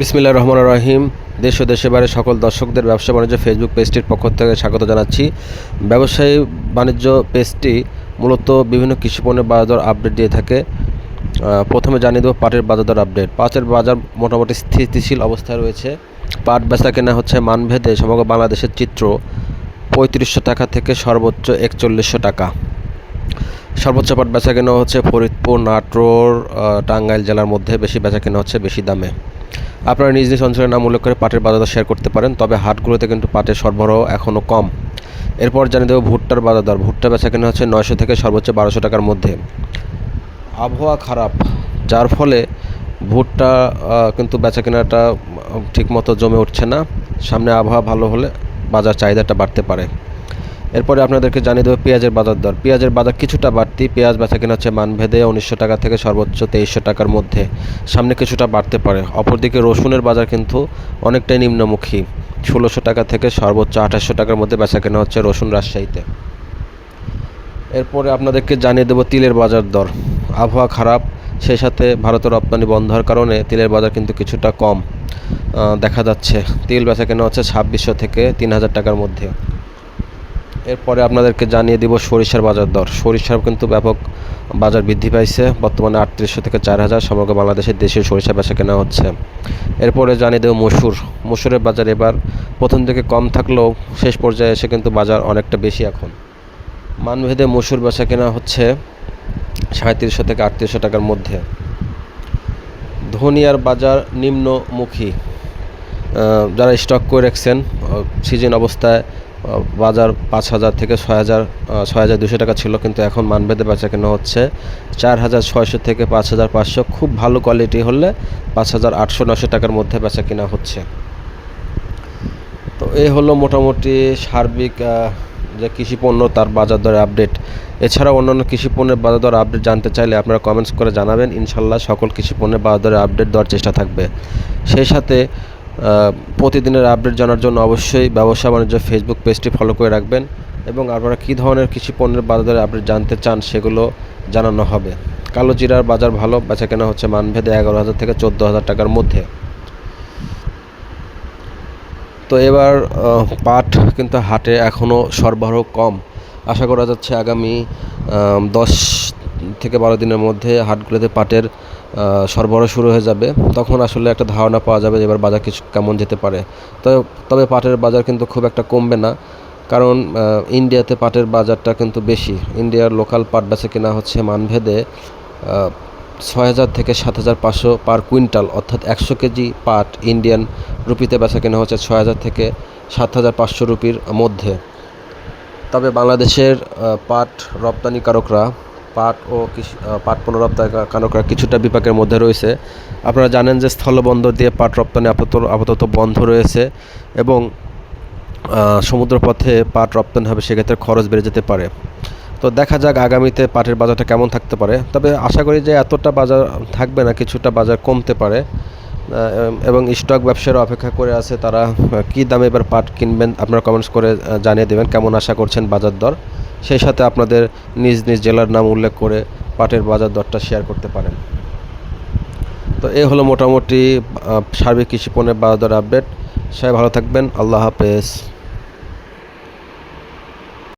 বিসমিল্লা রহমান রহিম। দেশ ও দেশের বাইরে সকল দর্শকদের ব্যবসা বাণিজ্য ফেসবুক পেজটির পক্ষ থেকে স্বাগত জানাচ্ছি। ব্যবসায়ী বাণিজ্য পেজটি মূলত বিভিন্ন কৃষি পণ্যের বাজার আপডেট দিয়ে থাকে। প্রথমে জানিয়ে দেবো পাটের বাজার দর আপডেট। পাটের বাজার মোটামুটি স্থিতিশীল অবস্থায় রয়েছে। পাট বেচা কেনা হচ্ছে মানভেদে, সমগ্র বাংলাদেশের চিত্র পঁয়ত্রিশশো টাকা থেকে সর্বোচ্চ একচল্লিশশো টাকা। সর্বোচ্চ পাট বেচা কেনা হচ্ছে ফরিদপুর, নাটোর টাঙ্গাইল জেলার মধ্যে বেশি বেচা কেনা হচ্ছে বেশি দামে। আপনারা নিজ নিজ অঞ্চলের নাম উল্লেখ করে পাটের বাজার শেয়ার করতে পারেন, তবে হাটগুলোতে কিন্তু পাটের সরবরাহ এখনও কম। এরপর জানিয়ে দেবো ভুট্টার বাজার দর ভুট্টা বেচা কেনা হচ্ছে নয়শো থেকে সর্বোচ্চ বারোশো টাকার মধ্যে। আবহাওয়া খারাপ, যার ফলে ভুট্টা কিন্তু বেচা কেনাটা ঠিকমতো জমে উঠছে না। সামনে আবহাওয়া ভালো হলে বাজার চাহিদাটা বাড়তে পারে। এরপরে আপনাদেরকে জানিয়ে দেবো পেঁয়াজের বাজার দর। পেঁয়াজের বাজার কিছুটা বাড়তি, পেঁয়াজ বেচা কেনা হচ্ছে মানভেদে উনিশশো টাকা থেকে সর্বোচ্চ তেইশশো টাকার মধ্যে। সামনে কিছুটা বাড়তে পারে। অপরদিকে রসুনের বাজার কিন্তু অনেকটাই নিম্নমুখী। ষোলোশো টাকা থেকে সর্বোচ্চ আঠাশশো টাকার মধ্যে বেচা কেনা হচ্ছে রসুন রাজশাহীতে। এরপরে আপনাদেরকে জানিয়ে দেবো তিলের বাজার দর। আবহাওয়া খারাপ, সেই সাথে ভারতের রপ্তানি বন্ধ হওয়ার কারণে তিলের বাজার কিন্তু কিছুটা কম দেখা যাচ্ছে। তিল বেচা কেনা হচ্ছে ছাব্বিশশো থেকে তিন হাজার টাকার মধ্যে। এরপরে আপনাদেরকে জানিয়ে দিব সরিষার বাজার দর। সরিষার কিন্তু ব্যাপক বাজার বৃদ্ধি পাইছে। বর্তমানে আটত্রিশশো থেকে চার হাজার সমগ্র বাংলাদেশের দেশীয় সরিষা বেচা কেনা হচ্ছে। এরপরে জানিয়ে দেব মসুর। মসুরের বাজার এবার প্রথম থেকে কম থাকলেও শেষ পর্যায়ে এসে কিন্তু বাজার অনেকটা বেশি এখন। মানভেদে মসুর বেচা কেনা হচ্ছে সাঁত্রিশশো থেকে আটত্রিশশো টাকার মধ্যে। ধনিয়ার বাজার নিম্নমুখী। যারা স্টক করে রাখছেন সিজন অবস্থায় বাজার পাঁচ হাজার থেকে ছয় হাজার ছয় হাজার দুশো টাকা ছিল, কিন্তু এখন মানভেদে বেচা কেনা হচ্ছে চার হাজার ছয়শো থেকে পাঁচ হাজার পাঁচশো। খুব ভালো কোয়ালিটি হলে পাঁচ হাজার আটশো নশো টাকার মধ্যে বেচা কেনা হচ্ছে। তো এই হলো মোটামুটি সার্বিক যে কৃষি পণ্য, তার বাজার দরের আপডেট এছাড়া অন্যান্য কৃষি পণ্যের বাজার দর আপডেট জানতে চাইলে আপনারা কমেন্টস করে জানাবেন। ইনশাল্লাহ সকল কৃষি পণ্যের বাজার দরের আপডেট দেওয়ার চেষ্টা থাকবে। সেই সাথে প্রতিদিনের আপডেট জানার জন্য অবশ্যই ব্যবসা বাণিজ্য ফেসবুক পেজটি ফলো করে রাখবেন এবং আপনারা কী ধরনের কৃষি পণ্যের বাজারে আপডেট জানতে চান সেগুলো জানানো হবে। কালো জিরার বাজার ভালো বেচা কেনা হচ্ছে মানভেদে এগারো হাজার থেকে চোদ্দ হাজার টাকার মধ্যে। তো এবার পাট কিন্তু হাটে এখনও সরবরাহ কম। আশা করা যাচ্ছে আগামী দশ থেকে বারো দিনের মধ্যে হাটগুলোতে পাটের সরবরাহ শুরু হয়ে যাবে। তখন আসলে একটা ধারণা পাওয়া যাবে এবার বাজার কিছু কেমন যেতে পারে। তবে তবে পাটের বাজার কিন্তু খুব একটা কমবে না। কারণ ইন্ডিয়াতে পাটের বাজারটা কিন্তু বেশি। ইন্ডিয়ার লোকাল পাট বেচে কেনা হচ্ছে মানভেদে ছয় হাজার থেকে সাত হাজার পাঁচশো পার কুইন্টাল। অর্থাৎ একশো কেজি পাট ইন্ডিয়ান রুপিতে বেচা কেনা হচ্ছে ছয় হাজার থেকে সাত হাজার পাঁচশো রুপির মধ্যে। তবে বাংলাদেশের পাট রপ্তানিকারকরা পাট ও পাট পণ্য রপ্তানিকারকরা কিছুটা বিপাকের মধ্যে রয়েছে। আপনারা জানেন যে স্থলবন্দর দিয়ে পাট রপ্তানি আপাতত আপাতত বন্ধ রয়েছে এবং সমুদ্রপথে পাট রপ্তানি হবে সেক্ষেত্রে খরচ বেড়ে যেতে পারে। তো দেখা যাক আগামীতে পাটের বাজারটা কেমন থাকতে পারে। তবে আশা করি যে এতটা বাজার থাকবে না, কিছুটা বাজার কমতে পারে। এবং স্টক ব্যবসায়ীরা অপেক্ষা করে আছে তারা কী দামে এবার পাট কিনবেন, আপনারা কমেন্টস করে জানিয়ে দেবেন। কেমন আশা করছেন বাজার দর? সেই সাথে আপনাদের নিজ নিজ জেলার নাম উল্লেখ করে পাটের বাজার দরটা শেয়ার করতে পারেন। তো এই হলো মোটামুটি সার্বিক কৃষি পণ্যের বাজার দর আপডেট সবাই ভালো থাকবেন। আল্লাহ হাফেজ।